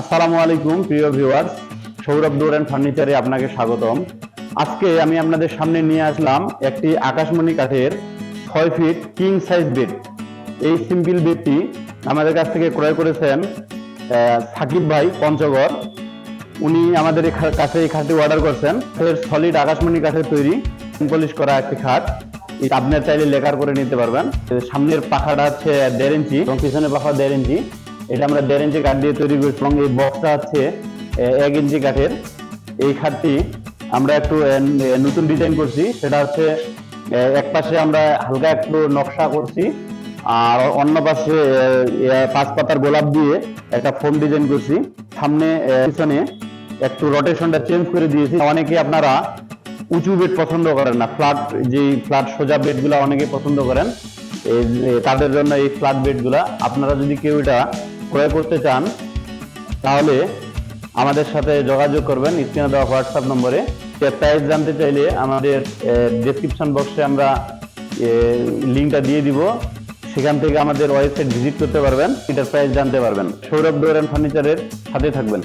আসসালামু আলাইকুম, প্রিয় ভিউয়ার্স। সৌরভ ডোর অ্যান্ড ফার্নিচারে আপনাকে স্বাগতম। আজকে আমি আপনাদের সামনে নিয়ে আসলাম একটি আকাশমণি কাঠের ছয় ফিট কিং সাইজ বেড। এই সিম্পল বেডটি আমাদের কাছ থেকে ক্রয় করেছেন সাকিব ভাই পঞ্চগড়। উনি আমাদের কাছে এই খাটটি অর্ডার করছেন। সলিড আকাশমণি কাঠের তৈরি পলিশ করা একটি খাট। আপনার চাইলে লেকার করে নিতে পারবেন। সামনের পাখাটা হচ্ছে দেড় ইঞ্চি, এবং পিছনের পাখা দেড় ইঞ্চি। এটা আমরা দেড় ইঞ্চি কাঠ দিয়ে তৈরি করেছি এবং এই বক্সটা হচ্ছে এক ইঞ্চি কাঠের। এই খাটটি আমরা একটু নতুন ডিজাইন করছি। সেটা হচ্ছে এক পাশে আমরা হালকা একটু নকশা করছি, আর অন্য পাশে পাঁচ পাতার গোলাপ দিয়ে একটা ফোম ডিজাইন করছি। সামনে পিছনে একটু রোটেশনটা চেঞ্জ করে দিয়েছি। অনেকে আপনারা উঁচু বেড পছন্দ করেন না ফ্ল্যাট যে ফ্ল্যাট সোজা বেডগুলো অনেকে পছন্দ করেন তাদের জন্য এই ফ্ল্যাট বেডগুলা আপনারা যদি কেউ এটা ক্রয় করতে চান, তাহলে আমাদের সাথে যোগাযোগ করবেন, স্ক্রিনে দেওয়া হোয়াটসঅ্যাপ নম্বরে। প্রাইস জানতে চাইলে আমাদের ডেসক্রিপশন বক্সে আমরা লিঙ্কটা দিয়ে দিব। সেখান থেকে আমাদের ওয়েবসাইট ভিজিট করতে পারবেন, এটার প্রাইস জানতে পারবেন। সৌরভ ডোর অ্যান্ড ফার্নিচারের সাথে থাকবেন।